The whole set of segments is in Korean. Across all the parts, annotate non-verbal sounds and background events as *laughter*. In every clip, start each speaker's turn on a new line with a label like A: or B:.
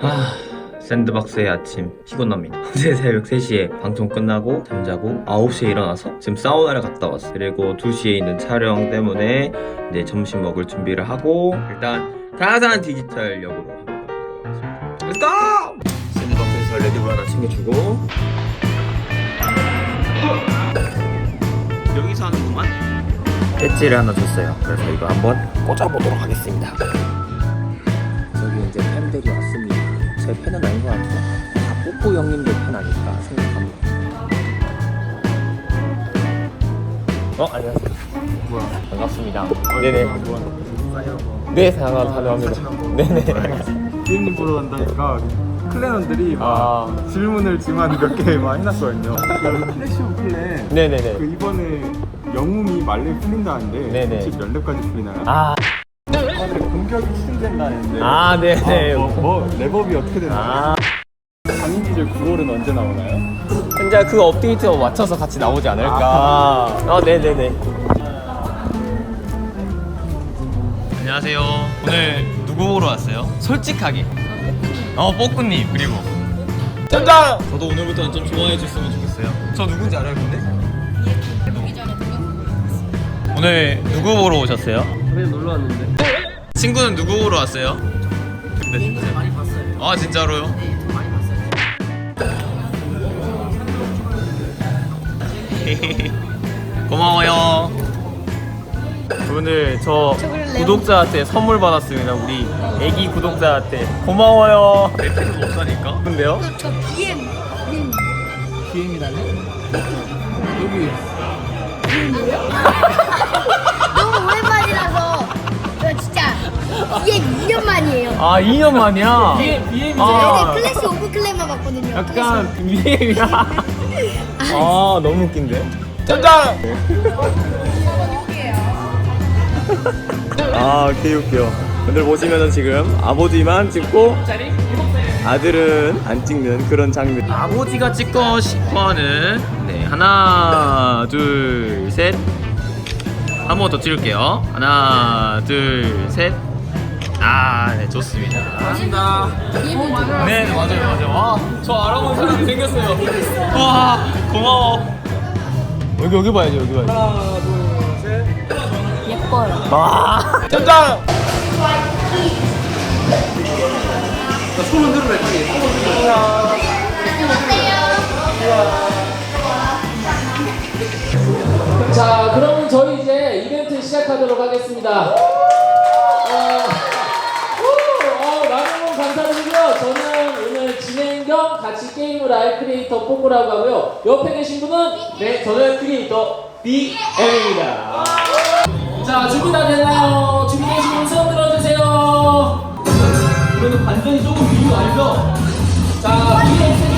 A: 아 샌드박스의 아침 피곤합니다. *laughs* 어제 새벽 3시에 방송 끝나고 잠자고 9시에 일어나서 지금 사우나를 갔다 왔어 그리고 2시에 있는 촬영 때문에 이제 점심 먹을 준비를 하고 일단 가산 디지털 역으로 한번 go! 샌드박스에서 레드불 하나 챙겨주고. 여기서 하는구만. 배지를 하나 줬어요. 그래서 이거 한번 꽂아보도록 하겠습니다. 여기 이제 팬들이 왔습니다. 제 팬은 아닌 것 같아요. 다 뽀뽀 형님들 팬 아닐까 생각합니다. 어 안녕하세요.
B: 뭐야?
A: 반갑습니다. 네네. 뭐네 상황 환영합니다. 네네.
B: 게임 보러 간다니까 클랜원들이 막
A: 아
B: 질문을 지만 몇 개 많이 해놨거든요. 그 플래시 오브 클랜
A: 네네네.
B: 그 이번에 영웅이 말레 풀린다는데
A: 네네.
B: 혹시 몇 렙까지 풀리나요?
A: 아,
B: 이번에 공격이 추진된다는데
A: 아 네네.
B: 아, 뭐, 뭐 랩업이 어떻게 되나요?
A: 아
B: 장인 기절 9월은 언제 나오나요?
A: 현재 그 업데이트와 맞춰서 같이 나오지 않을까. 아 네네네. 안녕하세요. 오늘 누구 보러 왔어요? 솔직하게. 어 뽀꾸님 그리고 짠짠. 저도 오늘부터는 좀 좋아해 줬으면 좋겠어요. 저 누군지 알아요 근데? 오늘 누구 보러 오셨어요?
C: 그냥 놀러 왔는데
A: 친구는 누구 보러 왔어요? 네
C: 게임을 많이 봤어요.
A: 아 진짜로요?
C: 네, 좀 많이 봤어요. *laughs*
A: 고마워요. 오늘 저 구독자한테 선물 받았습니다. 우리 애기 구독자한테 고마워요. 내 팬은 없다니까. 근데요?
D: 저 BM 님
C: BM이라네? 여기
D: 저 진짜 *laughs* BM 2년 만이에요.
A: 아 2년 만이야.
C: BM, BM이세요?
A: 아,
D: 근데 클래시 오브 클랜만 봤거든요.
A: 약간 BM이야. *laughs* 아 너무 웃긴데. 짠짠. 아 개웃겨. 오늘 보시면은 지금 아버지만 찍고 아들은 안 찍는 그런 장면. 아버지가 찍고 싶어하는 네 하나 둘 셋. 한 번 더 찍을게요. 하나 둘 셋. 아, 네 좋습니다.
C: 반갑습니다.
A: 네, 네, 맞아요, 맞아요. 와, 저 알아본 사람이 생겼어요. 와, 고마워. 여기 여기 봐야지, 여기 봐야지.
B: 하나 둘 셋
D: 예뻐요.
A: 와, 짠짠.
C: 소문 들으면 빨리. 자, 그러면 저희 이제 이벤트 시작하도록 하겠습니다. 어, 겸 같이 게임을 할 크리에이터 뽀뽀라고 하고요. 옆에 계신 분은 네, 저는 크리에이터 BM입니다. 자, 준비 다 됐나요? 준비되신 분손 들어주세요. 그래도 반전이 조금 비유 알죠? 자, BM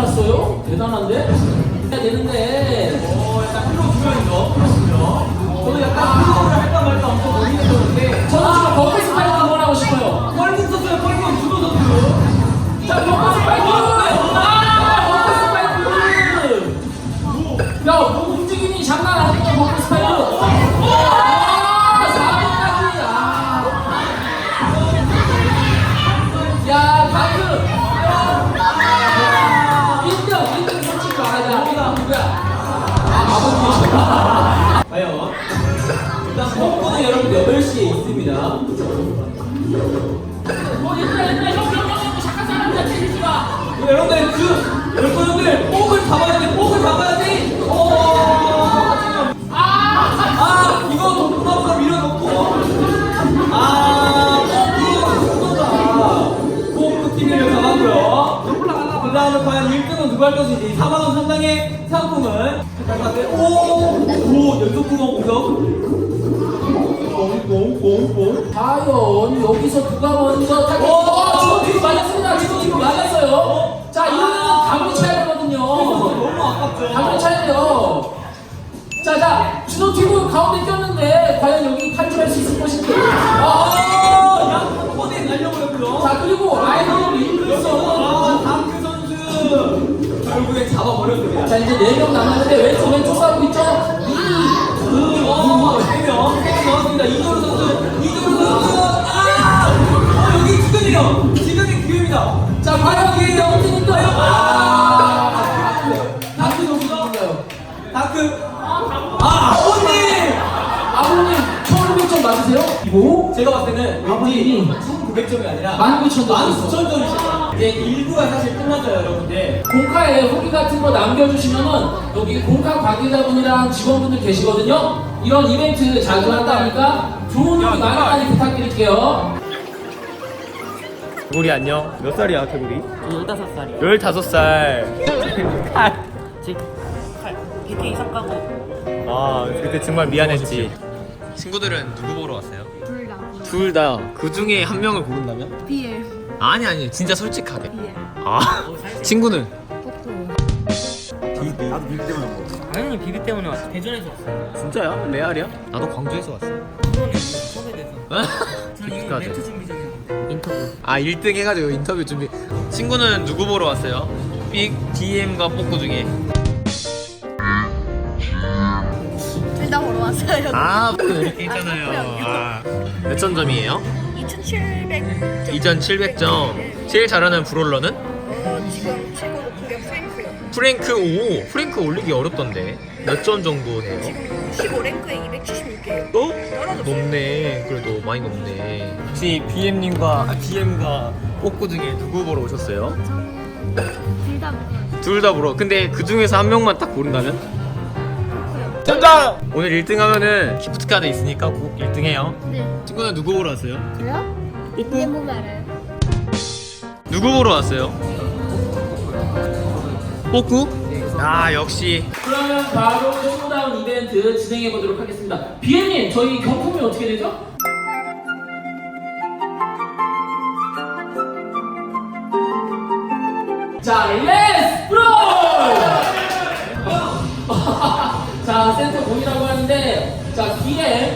C: 골랐어요? 대단한데? 해야 되는데. 어, 약간 명. 저도 약간 플로를 할까 말까 엄청 고민이 8시 과연 여기서 누가 먼저 탈 어, 지금 뒤로 맞았습니다. 지금 뒤로 맞았어요. 자, 이거는 감을 쳐야 되거든요.
E: 너무 아깝죠.
C: 쳐야 돼요. 자, 자, 주노티브 가운데 꼈는데 과연 여기 탈출할 수 있을 것인지. 아,
E: 양 번에 날려버렸고요.
C: 자, 그리고 아이돌.
E: 아, 다크 선수 결국에 잡아버렸습니다.
C: 자, 이제 4명 남았는데 왼쪽 왼쪽 싸우고 있죠?
E: 때는
C: 아버님이
E: 왠지 1,900점이 아니라
C: 19,000점.
E: 19,000점이시죠. 이제 일부가 사실 끝났어요, 여러분들.
C: 공카에 후기 같은 거 남겨주시면은 여기 공카 관계자분이랑 직원분들 계시거든요. 이런 이벤트 자주 한다니까 좋은 후기 많이 많이 부탁드릴게요.
A: 개구리 안녕. 몇 살이야 개구리?
F: 15살이요.
A: 15살.
F: 지금 BK 이상 가고
A: 아 그때 정말 미안했지. 친구들은 누구 보러 왔어요?
D: 둘 다.
A: 그 중에 한 명을 고른다면?
D: BL.
A: 아니 아니 진짜 솔직하게.
D: BL.
A: 아 *laughs* 친구는?
B: 나도 비비 때문에 온 거.
F: 당연히 비비 때문에 왔어. 대전에서 왔어요.
A: 진짜야? 레알이야? 나도 광주에서 왔어.
F: 이번에 *laughs* 섭외돼서. 저는? 멘트 준비 중이었는데. 인터뷰.
A: 아 1등 해가지고 인터뷰 준비. 친구는 누구 보러 왔어요? 빅 DM과 뽀꾸 중에.
D: 왔어요.
A: 아 이렇게 있잖아요. 아, 몇천 점이에요?
D: 2,700.
A: 2,700점. 제일 잘하는 브롤러는?
D: 어, 지금 최고 게 프랭크요.
A: 프랭크 오 프랭크 올리기 어렵던데 몇 점 정도 해요?
D: 15랭크에 276개요.
A: 어?
D: 떨어졌어요.
A: 높네 그래도 많이 높네 혹시 BM님과 아, BM과 뽀꾸 중에 누구 보러 오셨어요?
D: 둘다 보러
A: 둘다 보러 근데 그 중에서 한 명만 딱 고른다면? 정답! 오늘 1등 하면은 기프트 카드 있으니까 꼭 1등 해요
D: 네.
A: 친구는 누구 보러 왔어요?
D: 저요?
A: 뽀꾸?
D: 보면 알아요.
A: 누구 보러 왔어요? 뽀꾸? 아 역시
C: 그러면 바로 쇼다운 이벤트 진행해 보도록 하겠습니다. 비엔님 저희 경품이 어떻게 되죠? 자, 렛츠 브로! *laughs* *laughs* 자, 센터 공이라고 하는데, 자,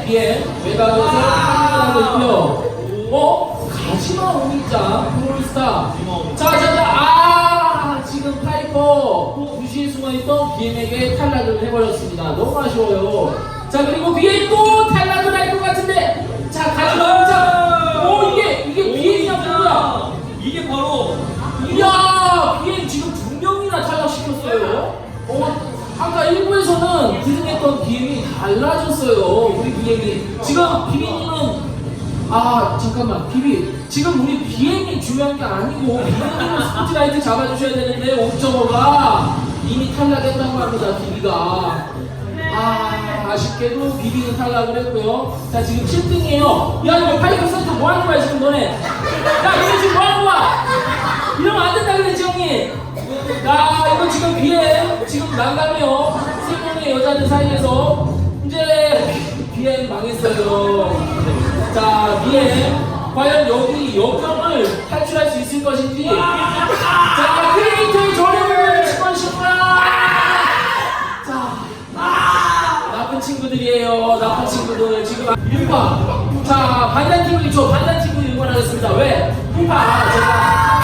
C: BM, BM, 외곽에서 하고 있고요. 어? 가시마 오미짱, 프로리스타. 자, 자, 자, 아, 지금 파이퍼, 무시에 숨어있던 BM에게 탈락을 해버렸습니다. 너무 아쉬워요. 자, 그리고 BM 또 탈락을 할 것 같은데, 자, 가시마 오미짱. 오, 이게, 이게 BM이야, 뭐야?
E: 이게 바로
C: 이야, 달라졌어요. 우리 비행이. 지금 비비님은 아 잠깐만. 비비 지금 우리 비행이 중요한 게 아니고 비행으로 스포트라이트 잡아주셔야 되는데 5.5가 이미 탈락했다고 합니다 비비가. 아 아쉽게도 비비는 탈락을 했고요. 자 지금 7등이에요. 야 이거 파이브 센터 뭐 하는 거야 지금 너네? 야 너네 지금 뭐 하는 거야? 이러면 안 된다 그랬지 형님. 야 이거 지금 비행 지금 난감해요. 세 명의 여자들 사이에서 이제 비행 망했어요. 자 비행. 과연 여기 역경을 탈출할 수 있을 것인지. 자 크리에이터의 주실 것인가 자 나쁜 친구들이에요. 나쁜 친구들. 지금 1파. 자 반단 팀을 저 반단 팀을 응원하겠습니다. 왜? 1파. 제가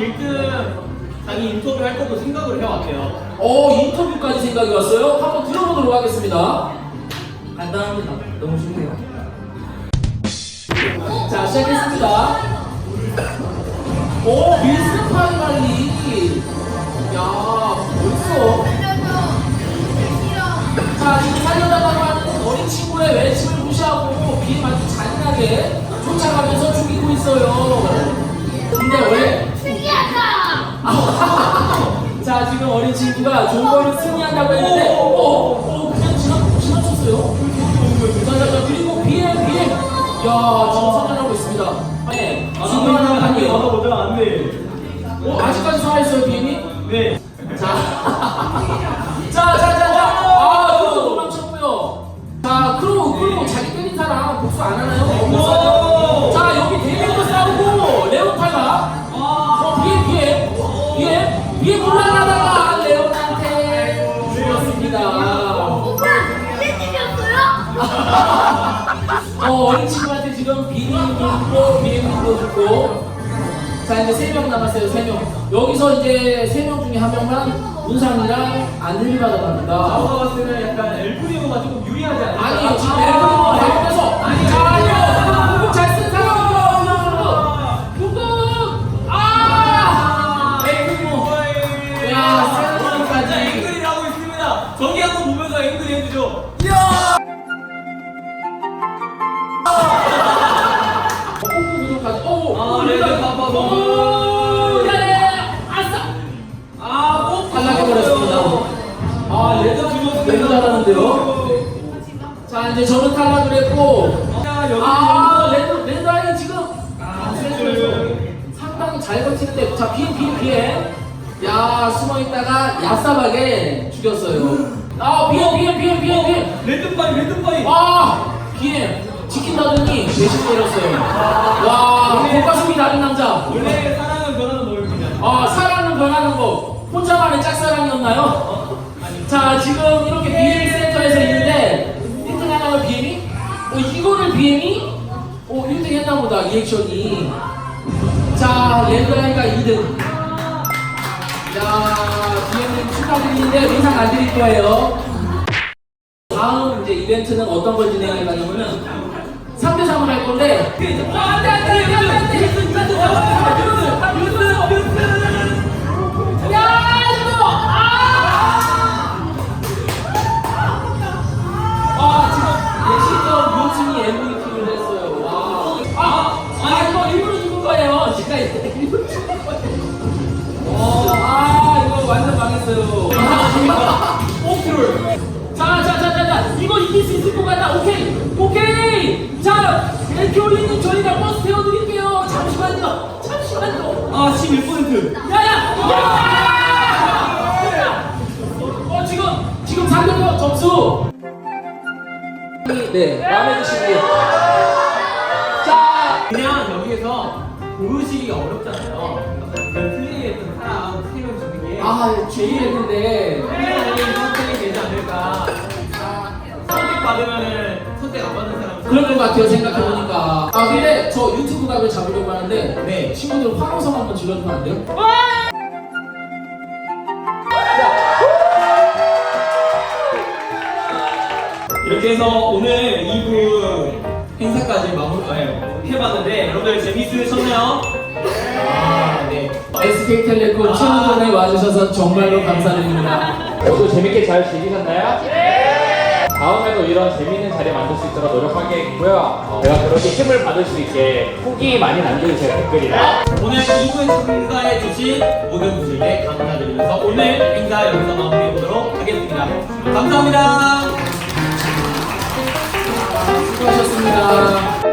E: 1등 자기 인터뷰 할 것도 생각을 해왔대요.
C: 어 인터뷰까지 생각이 왔어요? 한번 들어보도록 하겠습니다. 간단합니다. 너무 쉽네요. 자 시작했습니다. 오 밀스 파이널리. 야 벌써? 자 지금 살려달라고 하는 어린 친구의 외침을 무시하고 비행한테 잔인하게 쫓아가면서 죽이고 있어요. 근데 왜 자 지금 어린 친구가 존버를 승리한다고 했는데 오, 오, 어, 어린 친구한테 지금 비행도 죽고 비행도 죽고. 자, 이제 세 명 남았어요, 세 명. 여기서 이제 세 명 중에 한 명만 문상이랑 안들리 받아갑니다.
E: 아까 봤을 때는 약간 엘프리오가 조금 유리하지 않아요?
C: 아니요 지금 앨범 앨범
E: 자
C: 이제 저는 탈락을 했고.
E: 자 여기
C: 아 랜드 랜드 아이 지금 아, 센터에서 상당히 잘 버티는데 자 비행 비행 비행 야 숨어 있다가 얍삽하게 죽였어요. 아 비행 비행 비행 비행 비행
E: 레드파이 레드파이.
C: 아 비행 지킨다더니 대신 때렸어요. 와 겉가슴이 다른 남자.
E: 원래 사랑은 변하는 법입니다.
C: 아 사랑은 변하는 거 혼자만의 짝사랑이었나요? 자 지금 이렇게 비행 리액션이 자 랜드라이가 2등 야 비행님 축하드리는데 인상 안 드릴 거예요 다음 이제 이벤트는 어떤 걸 진행할 거냐면은 3대 3을 할 건데 아 안돼 안돼 안돼 안돼 야
E: 21%
C: 야야! 네 마음에 드신 분자!
E: 그냥 여기에서 보여지기 어렵잖아요. 아, 그냥 플레이했던 사람 세명 주는 게
C: 아, 주의했는데.
E: 하나의 선택이 되지 않을까. 선택 받으면 선택 안 받는 사람.
C: 그런 것 같아요 생각해보니까. 아 근데 저 유튜브 각을 잡으려고 하는데
E: 네.
C: 친구들 환호성 한번 질러주면 안 돼요?
E: 이렇게 해서 오늘 2부 행사까지 마무리 아, 해봤는데 여러분들 재밌으셨나요? 아, 네.
C: SK텔레콤 최우전에 와주셔서 정말로 감사드립니다.
G: 모두 재밌게 잘 즐기셨나요? 네! 다음에도 이런 재밌는 자리 만들 수 있도록 노력하겠고요. 어, 제가 그렇게 힘을 받을 수 있게 후기 많이 남겨주세요, 댓글이나.
E: 오늘 2부 참가해 주신 모든 분들께 감사드리면서 오늘 행사 여기서 마무리해 보도록 하겠습니다. 감사합니다.
C: 수고하셨습니다.